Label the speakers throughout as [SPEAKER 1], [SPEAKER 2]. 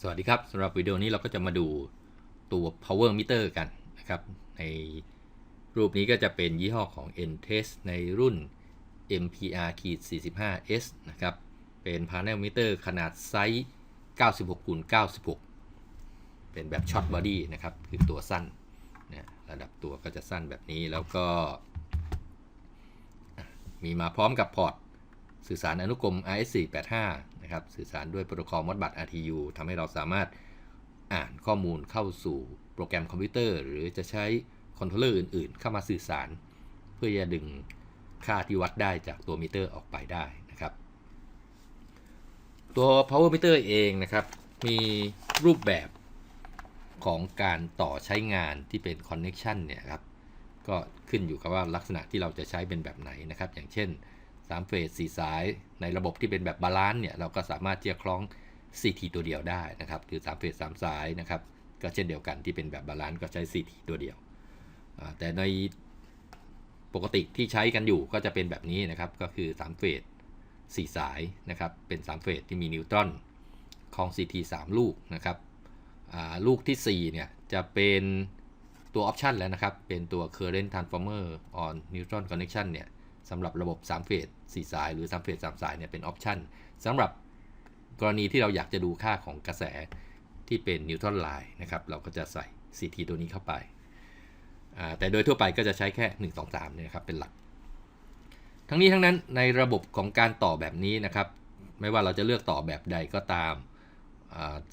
[SPEAKER 1] สวัสดีครับสำหรับวิดีโอนี้เราก็จะมาดูตัว power meter กันนะครับ ในรูปนี้ก็จะเป็นยี่ห้อของ n t e s t ในรุ่น MPR 45S นะครับ เป็น panel meter ขนาดไซส์ 96คูณ96 เป็นแบบช็อตบอดี้นะครับ คือตัวสั้นนี่ยระดับตัวก็จะสั้นแบบนี้แล้วก็ มีมาพร้อมกับพอร์ตสื่อสารอนุกรม RS485 นะครับสื่อสารด้วยโปรโตคอลมอดบัต RTU ทำให้เราสามารถอ่านข้อมูลเข้าสู่โปรแกรมคอมพิวเตอร์ หรือจะใช้คอนโทรลเลอร์อื่นๆ เข้ามาสื่อสาร เพื่อจะดึงค่าที่วัดได้จากตัวมิเตอร์ออกไปได้นะครับ ตัว power meter เองนะครับ มีรูปแบบของการต่อใช้งานที่เป็น connection เนี่ยครับก็ขึ้นอยู่กับว่าลักษณะที่เราจะใช้เป็นแบบไหนนะครับ อย่างเช่น 3 เฟส 4 สาย ในระบบที่เป็นแบบบาลานซ์เนี่ยเราก็สามารถที่จะคล้อง CT ตัวเดียวได้นะครับ คือ 3 เฟส 3 สายนะครับ ก็เช่นเดียวกันที่เป็นแบบบาลานซ์ก็ใช้ CT ตัวเดียว แต่ในปกติที่ใช้กันอยู่ก็จะเป็นแบบนี้นะครับ ก็คือ 3 เฟส 4 สายนะครับ เป็น 3 เฟสที่มีนิวตรอนคลอง CT 3 ลูกนะครับลูกทีสี่4 เนี่ยจะเป็นตัวออปชันแล้วนะครับ เป็นตัว current transformer on neutron connection เนี่ย สำหรับระบบ 3 เฟส 4 สาย หรือ 3 เฟส 3 สายเนี่ยเป็นออปชันสำหรับกรณีที่เราอยากจะดูค่าของกระแสที่เป็นนิวตรอนไลน์นะครับ เราก็จะใส่ CT ตัวนี้เข้าไป แต่โดยทั่วไปก็จะใช้แค่ 1 2 3เนี่ยครับเป็นหลัก ทั้งนี้ทั้งนั้นในระบบของการต่อแบบนี้นะครับ ไม่ว่าเราจะเลือกต่อแบบใดก็ตาม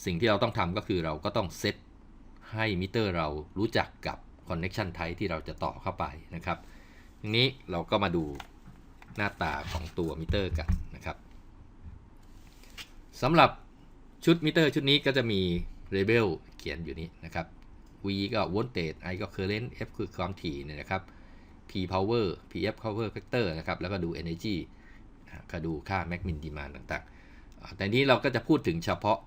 [SPEAKER 1] สิ่งที่เราต้องทำก็คือเราก็ต้องเซตให้มิเตอร์เรารู้จักกับ connection type ที่เราจะต่อเข้าไปนะครับ นี้เราก็มาดูหน้าตาของตัวมิเตอร์กันนะครับสำหรับชุดมิเตอร์ชุดนี้ก็จะมี label เขียนอยู่นี้นะครับ V ก็ voltage I ก็ current F คือความถี่เนี่ยนะครับ P power PF power factor นะครับ แล้วก็ดู energy อ่าก็ดูค่า max min demand ต่างๆอ่าแต่นี้เราก็จะพูดถึงเฉพาะ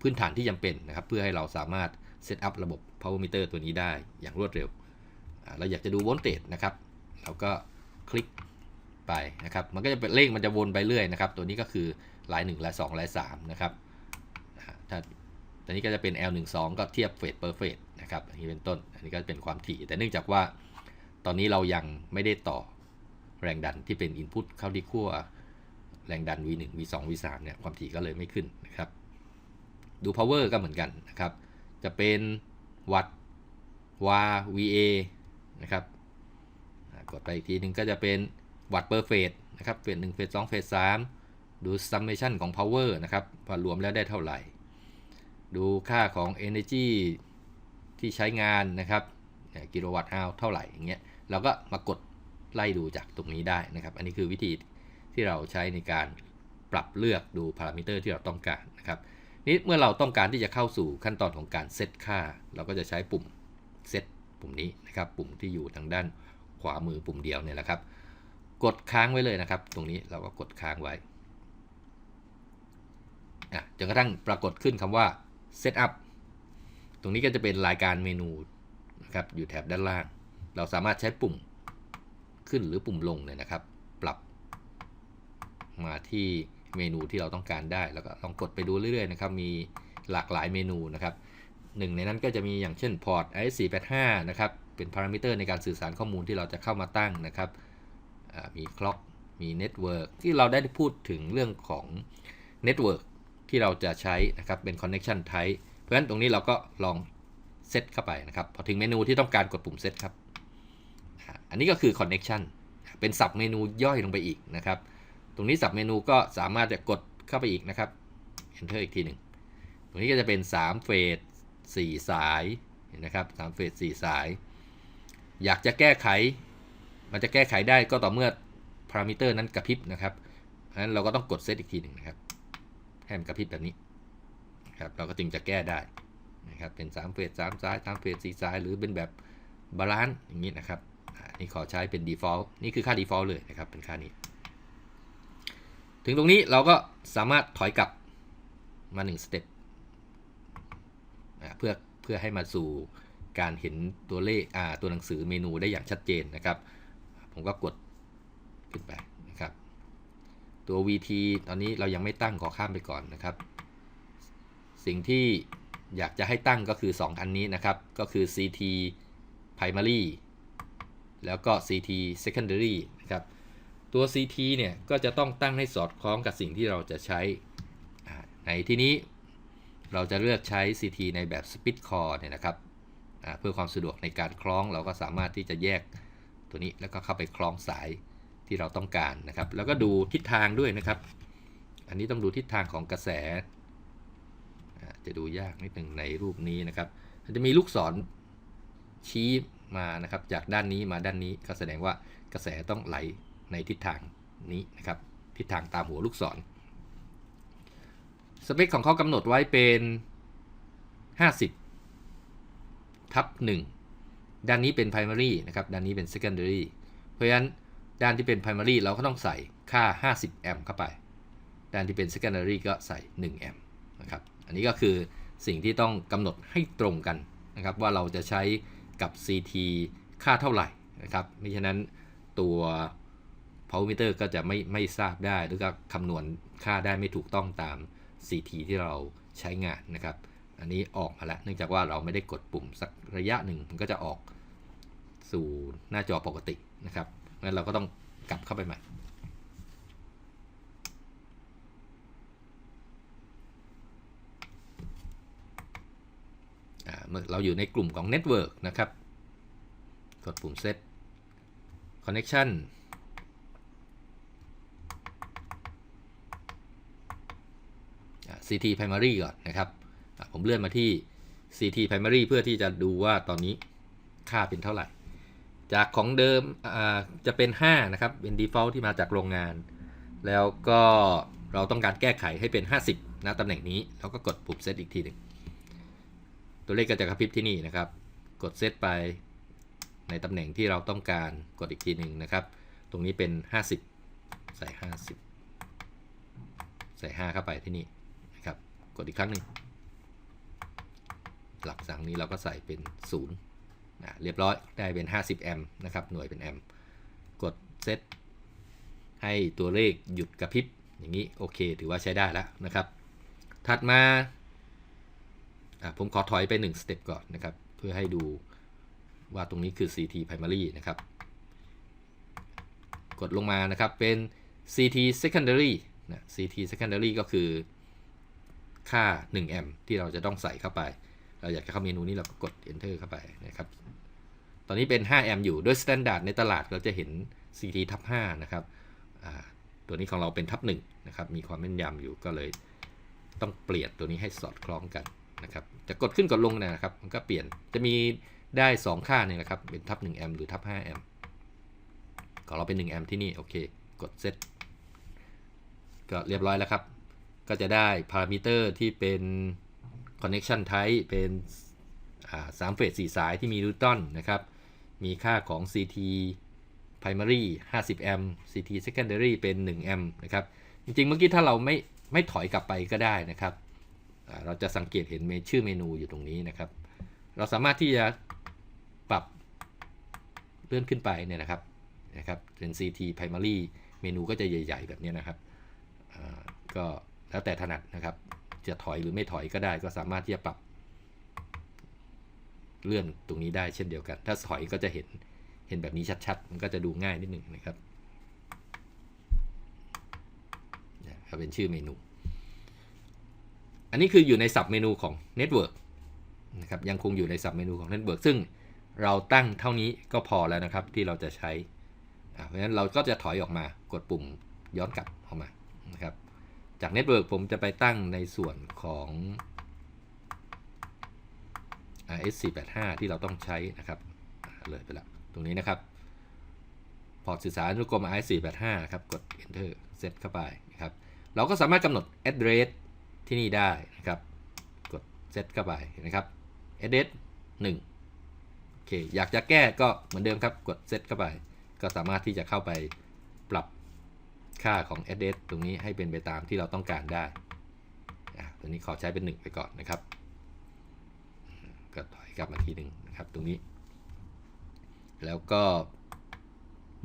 [SPEAKER 1] พื้นฐานที่จำเป็นนะครับ เพื่อให้เราสามารถ set up ระบบ power meter ตัวนี้ได้อย่างรวดเร็ว เราอยากจะดู voltage นะครับ เราก็คลิกไปนะครับ มันก็จะเป็นเลขมันจะวนไปเรื่อยนะครับ ตัวนี้ก็คือลาย1ลาย2ลาย3นะครับถ้าตัวนี้ก็จะเป็น L12 ก็เทียบเฟสเปอร์เฟสนะครับอันนี้เป็นต้น อันนี้ก็เป็นความถี่ แต่เนื่องจากว่าตอนนี้เรายังไม่ได้ต่อแรงดันที่เป็น Input เข้าที่ขั้วแรงดัน V1 V2 V3 เนี่ยความถี่ก็เลยไม่ขึ้นนะครับ ดู power ก็เหมือนกันนะครับ จะเป็นวัตต์วา VA นะครับ กดไปอีกทีหนึ่งก็จะเป็นวัตต์เปอร์เฟสนะครับเฟสหนึ่งเฟสสองเฟสสามดู summation ของ power นะครับพอรวมแล้วได้เท่าไหร่ ดูค่าของ energy ที่ใช้งานนะครับกิโลวัตต์ฮาวเท่าไหร่อย่างเงี้ยเราก็มากดไล่ดูจากตรงนี้ได้นะครับ อันนี้คือวิธีที่เราใช้ในการปรับเลือกดูพารามิเตอร์ที่เราต้องการนะครับนี่เมื่อเราต้องการที่จะเข้าสู่ขั้นตอนของการเซตค่า เราก็จะใช้ปุ่มเซตปุ่มนี้นะครับ ปุ่มที่อยู่ทางด้าน ขวามือปุ่มเดียวเนี่ยแหละครับ กดค้างไว้เลยนะครับ ตรงนี้เราก็กดค้างไว้จนกระทั่งปรากฏขึ้นคำว่า setup ตรงนี้ก็จะเป็นรายการเมนูนะครับอยู่แถบด้านล่าง เราสามารถใช้ปุ่มขึ้นหรือปุ่มลงเนี่ยนะครับ ปรับมาที่เมนูที่เราต้องการได้ แล้วก็ลองกดไปดูเรื่อยๆนะครับ มีหลากหลายเมนูนะครับหนึ่งในนั้นก็จะมีอย่างเช่นพอร์ต i485 นะครับ เป็นพารามิเตอร์ในการสื่อสารข้อมูลที่เราจะเข้ามาตั้งนะครับมีคล็อกมีเน็ตเวิร์กที่เราได้พูดถึงเรื่องของเน็ตเวิร์กที่เราจะใช้นะครับเป็น connection type เพราะฉะนั้นตรงนี้เราก็ลองเซตเข้าไปนะครับ พอถึงเมนูที่ต้องการกดปุ่มเซตครับ อันนี้ก็คือ connection เป็นสับเมนูย่อยลงไปอีกนะครับ ตรงนี้สับเมนูก็สามารถจะกดเข้าไปอีกนะครับ enter อีกทีหนึ่ง ตรงนี้ก็จะเป็น3เฟส4สายเห็นนะครับ3เฟส4สาย อยากจะแก้ไข มันจะแก้ไขได้ก็ต่อเมื่อพารามิเตอร์นั้นกระพริบนะครับเพราะฉะนั้นเราก็ต้องกดเซตอีกทีหนึ่งนะครับให้มันกระพริบแบบนี้ครับเราก็จึงจะแก้ได้นะครับเป็น3เฟส3สาย3เฟส4สาย หรือเป็นแบบบาลานซ์อย่างนี้นะครับนี่ขอใช้เป็น default นี่คือค่า default เลยนะครับเป็นค่านี้ ถึงตรงนี้เราก็สามารถถอยกลับมา1สเต็ปเพื่อเพื่อให้มาสู่ การเห็นตัวเลขอ่าตัวหนังสือเมนูได้อย่างชัดเจนนะครับ ผมก็กดขึ้นไปนะครับ ตัว VT ตอนนี้เรายังไม่ตั้งขอข้ามไปก่อนนะครับ สิ่งที่อยากจะให้ตั้งก็คือ 2 อันนี้นะครับ ก็คือ CT primary แล้วก็ CT secondary นะครับ ตัว CT เนี่ย ก็จะต้องตั้งให้สอดคล้องกับสิ่งที่เราจะใช้ ในที่นี้เราจะเลือกใช้ CT ในแบบ split core เนี่ยนะครับ เพื่อความสะดวกในการคล้องเราก็สามารถที่จะแยกตัวนี้แล้วก็เข้าไปคล้องสายที่เราต้องการนะครับ แล้วก็ดูทิศทางด้วยนะครับ อันนี้ต้องดูทิศทางของกระแส จะดูยากนิดหนึ่งในรูปนี้นะครับจะมีลูกศรชี้มานะครับ จากด้านนี้มาด้านนี้ก็แสดงว่ากระแสต้องไหลในทิศทางนี้นะครับ ทิศทางตามหัวลูกศรสเปคของเขากำหนดไว้เป็น 50 ทับ1ด้านนี้เป็น primary นะครับ ด้านนี้เป็น secondary เพราะฉะนั้นด้านที่เป็น primary เราก็ต้องใส่ค่า 50 แอมป์เข้าไป ด้านที่เป็น secondary ก็ใส่ 1 แอมป์นะครับ อันนี้ก็คือสิ่งที่ต้องกำหนดให้ตรงกันนะครับ ว่าเราจะใช้กับ CT ค่าเท่าไหร่นะครับไม่ฉะนั้นตัว power meter ก็จะไม่ไม่ทราบได้ หรือก็คำนวณค่าได้ไม่ถูกต้องตาม CT ที่เราใช้งานนะครับ อันนี้ออกมาแล้ว เนื่องจากว่าเราไม่ได้กดปุ่มสักระยะหนึ่งมันก็จะออกสู่หน้าจอปกตินะครับงั้นเราก็ต้องกลับเข้าไปใหม่เมื่อเราอยู่ในกลุ่มของ Network นะครับ กดปุ่ม Set Connection อ่า CT Primary ก่อนนะครับ ผมเลื่อนมาที่ CT Primary เพื่อที่จะดูว่าตอนนี้ค่าเป็นเท่าไหร่ จากของเดิมจะเป็น 5 นะครับ เป็น default ที่มาจากโรงงาน แล้วก็เราต้องการแก้ไขให้เป็น 50นะตำแหน่งนี้ แล้วก็กดปุ่ม Set อีกทีหนึ่งตัวเลขก็จะกระพริบที่นี่นะครับ กดเซตไปในตำแหน่งที่เราต้องการกดอีกทีหนึ่งนะครับ ตรงนี้เป็น 50 ใส่ 50 ใส่ 5 เข้าไปที่นี่นะครับ กดอีกครั้งหนึ่ง หลักสังนี้เราก็ใส่เป็น0นะเรียบร้อยได้เป็น 50 แอมป์นะครับ หน่วยเป็นแอมป์กดเซตให้ตัวเลขหยุดกระพริบอย่างนี้โอเคถือว่าใช้ได้แล้วนะครับ ถัดมาผมขอถอยไป 1 สเต็ปก่อนนะครับ เพื่อให้ดูว่าตรงนี้คือ CT primary นะครับ กดลงมานะครับเป็น CT secondary นะ CT secondary ก็คือค่า 1 แอมป์ที่เราจะต้องใส่เข้าไป เราอยากจะเข้าเมนูนี้เราก็กด enter เข้าไปนะครับ ตอนนี้เป็น 5 แอมป์อยู่ โดย standard ในตลาดเราจะเห็น CT ทับ5นะครับ ตัวนี้ของเราเป็นทับ1นะครับ มีความแม่นยำอยู่ก็เลยต้องเปลี่ยนตัวนี้ให้สอดคล้องกันนะครับ จะกดขึ้นกดลงนยนะครับ มันก็เปลี่ยน จะมีได้ 2 ค่าเนี่ยนะครับ เป็นทับ1แอมป์หรือทับ5แอมป์ของเราเป็น1แอมป์ที่นี่ โอเค กดเซตก็เรียบร้อยแล้วครับ ก็จะได้พารามิเตอร์ที่เป็น connection type เป็นสามเฟส4สายที่มีนิวตันนะครับ มีค่าของ CT primary 50 แอมป์ CT secondary เป็น 1 แอมป์นะครับ จริงๆ เมื่อกี้ถ้าเราไม่ไม่ถอยกลับไปก็ได้นะครับ เราจะสังเกตเห็นเมนชื่อเมนูอยู่ตรงนี้นะครับ เราสามารถที่จะปรับเลื่อนขึ้นไปเนี่ยนะครับนะครับเป็น CT primary เมนูก็จะใหญ่ ๆ แบบนี้นะครับก็แล้วแต่ถนัดนะครับ จะถอยหรือไม่ถอยก็ได้ ก็สามารถที่จะปรับ เลื่อนตรงนี้ได้เช่นเดียวกัน ถ้าถอยก็จะเห็นเห็นแบบนี้ชัดๆ มันก็จะดูง่ายนิดหนึ่งนะครับนะครับเป็นชื่อเมนู อันนี้คืออยู่ในสับเมนูของ Network นะครับยังคงอยู่ในสับเมนูของ Network ซึ่งเราตั้งเท่านี้ก็พอแล้วนะครับที่เราจะใช้ เพราะฉะนั้นเราก็จะถอยออกมากดปุ่มย้อนกลับออกมานะครับ จาก Network ผมจะไปตั้งในส่วนของ RS485 ที่เราต้องใช้นะครับเลยไปละตรงนี้นะครับพอร์ตสื่อสารอนุกรม RS485 นะครับ กด Enter Set เข้าไปนะครับ เราก็สามารถกำหนด address ที่นี่ได้นะครับ กด Set เข้าไปเห็นะครับ address 1โอเค อยากจะแก้ก็เหมือนเดิมครับ กด Set เข้าไป ก็สามารถที่จะเข้าไป ค่าของ address ตรงนี้ให้เป็นไปตามที่เราต้องการได้ตัวนี้ขอใช้เป็น 1 ไปก่อนนะครับก็ถอยกลับมาทีหนึ่งนะครับตรงนี้ แล้วก็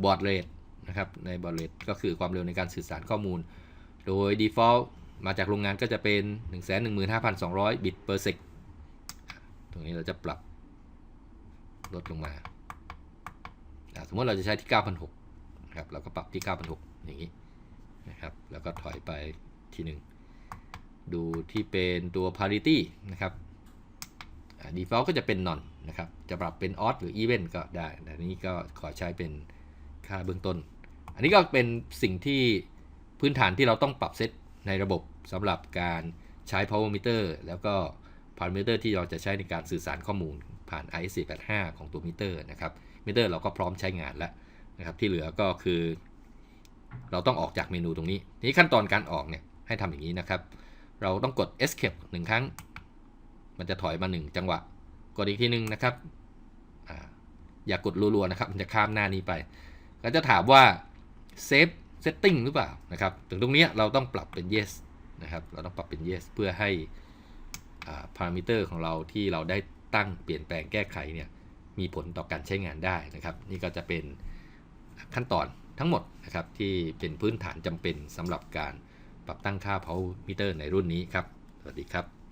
[SPEAKER 1] บอร์ดเรทนะครับในบอร์ดเรทก็คือความเร็วในการสื่อสารข้อมูล โดย default มาจากโรงงานก็จะเป็น 115,200 บิต per sec ตรงนี้เราจะปรับลดลงมา สมมติเราจะใช้ที่ 9,600นะครับ เราก็ปรับที่ 9,600อย่างนี้ นะครับ แล้วก็ถอยไปทีหนึ่งดูที่เป็นตัว parity นะครับ default ก็จะเป็น none นะครับ จะปรับเป็น odd หรือ even ก็ได้แต่นี้ก็ขอใช้เป็นค่าเบื้องต้น อันนี้ก็เป็นสิ่งที่พื้นฐานที่เราต้องปรับเซตในระบบสำหรับการใช้ power meter แล้วก็ parameter ที่เราจะใช้ในการสื่อสารข้อมูลผ่าน ISC85 ของตัวมิเตอร์นะครับ มิเตอร์เราก็พร้อมใช้งานแล้วนะครับ ที่เหลือก็คือ เราต้องออกจากเมนูตรงนี้ ทีนี้ขั้นตอนการออกเนี่ยให้ทำอย่างนี้นะครับ เราต้องกด escape หนึ่งครั้ง มันจะถอยมา 1 จังหวะ กดอีกทีหนึงนะครับออย่ากกดรัวๆนะครับ มันจะข้ามหน้านี้ไป ก็จะถามว่า save setting หรือเปล่านะครับ ถึงตรงนี้เราต้องปรับเป็น yes นะครับ เราต้องปรับเป็น yes เพื่อให้อ่า parameter ของเราที่เราได้ตั้งเปลี่ยนแปลงแก้ไขเนี่ยมีผลต่อการใช้งานได้นะครับ นี่ก็จะเป็นขั้นตอน ทั้งหมดนะครับที่เป็นพื้นฐานจำเป็นสำหรับการปรับตั้งค่า power meter ในรุ่นนี้ครับ สวัสดีครับ